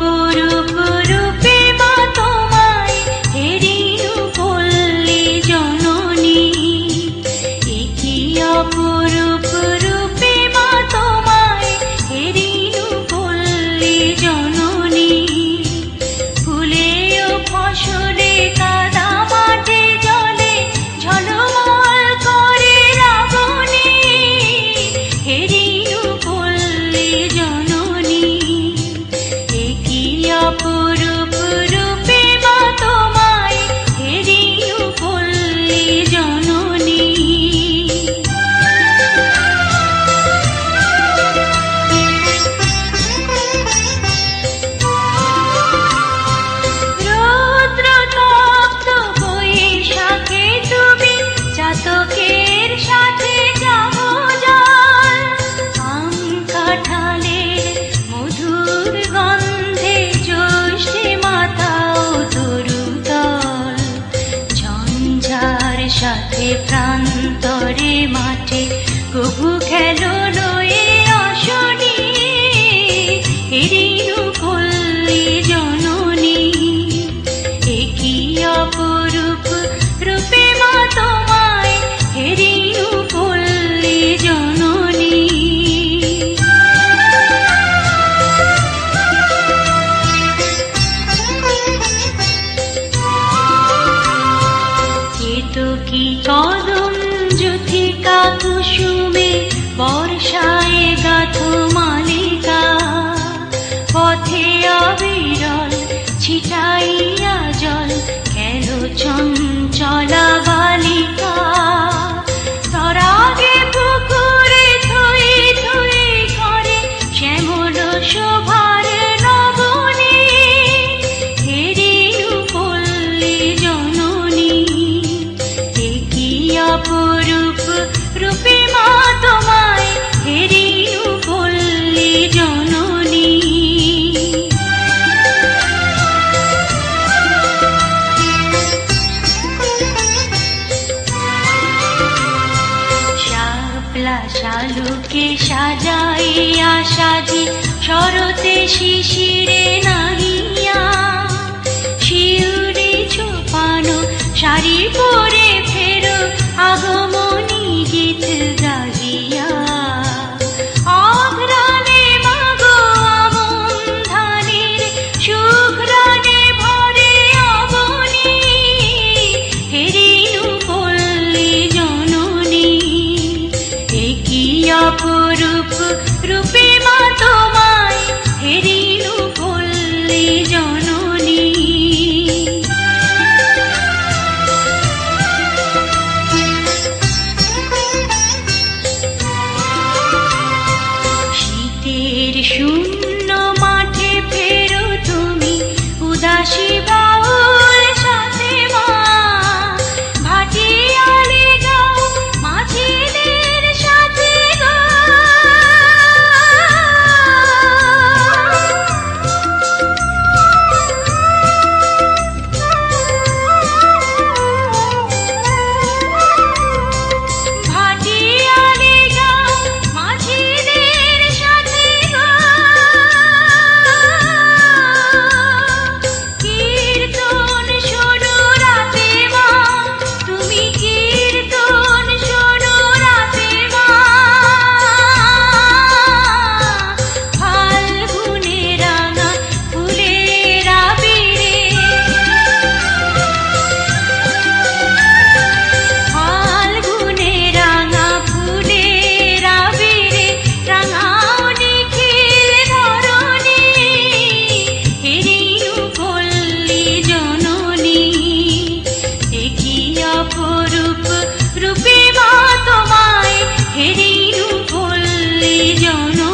গুরু সাথে প্রান্তরে মাঠে কবু খেলো টুকি চরণ যুথিকা কুসুমে বর্ষায় গাথ মালিকা। পথে অবিরল ছিটাইয়া জল কেন চঞ্চলা তোকে সাজাইয়া সাজি শরতে শিশিরে নাহিয়া শিউরে ছোপানো শাড়ি পরে রূপ রূপে মা তোমায় হেরিয়ে 有了